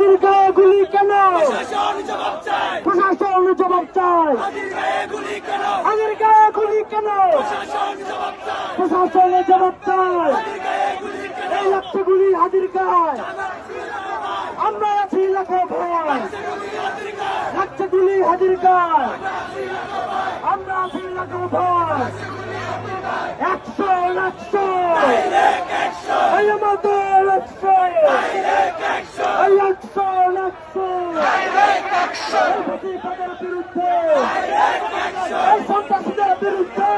হাদির গায়ে গুলি কেন? প্রশাসন জবাব চায়। হাদির গায়ে গুলি কেন? প্রশাসন জবাব চায়। এই লাগছে গুলি হাদির গায়ে আমরা আছি লাখো ভয় লাগছে গুলি হাদির গায়ে আমরা আছি লাখো ভয় একশো একশো। এই আমাদের একশো এই একশো একশো এই প্রতিবাদের বিরুদ্ধে এই সন্ত্রাসীদের বিরুদ্ধে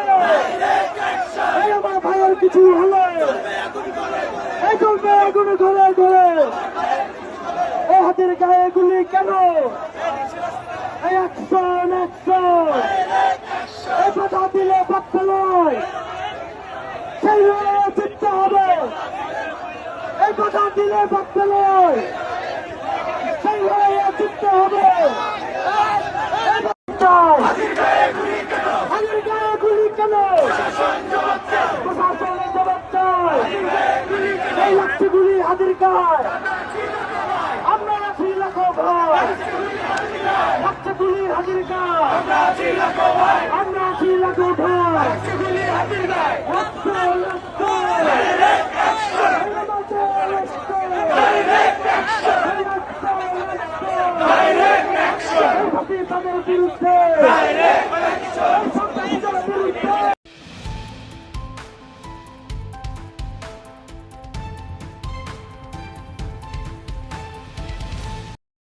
এই আমার ভাইয়ের কিছু হলে এই চলবে আগুন ঘরে ঘরে এই হাতের গায়ে গুলি কেন এই একশো একশো এই কথা দিলে বাক্য নয় সেই লড়াইয়ে জিততে হবে এই কথা দিলে বাক্য নয় সেই লড়াইয়ে জিততে হবে এই বাচ্চায় হাতের গায়ে গুলি কেন প্রশাসনের জবাব চাই এই হাতের গায়ে আমরা আছি লাখো ভয় লাগছে গুলি হাতের গায়ে আমরা আছি লাখো ভয়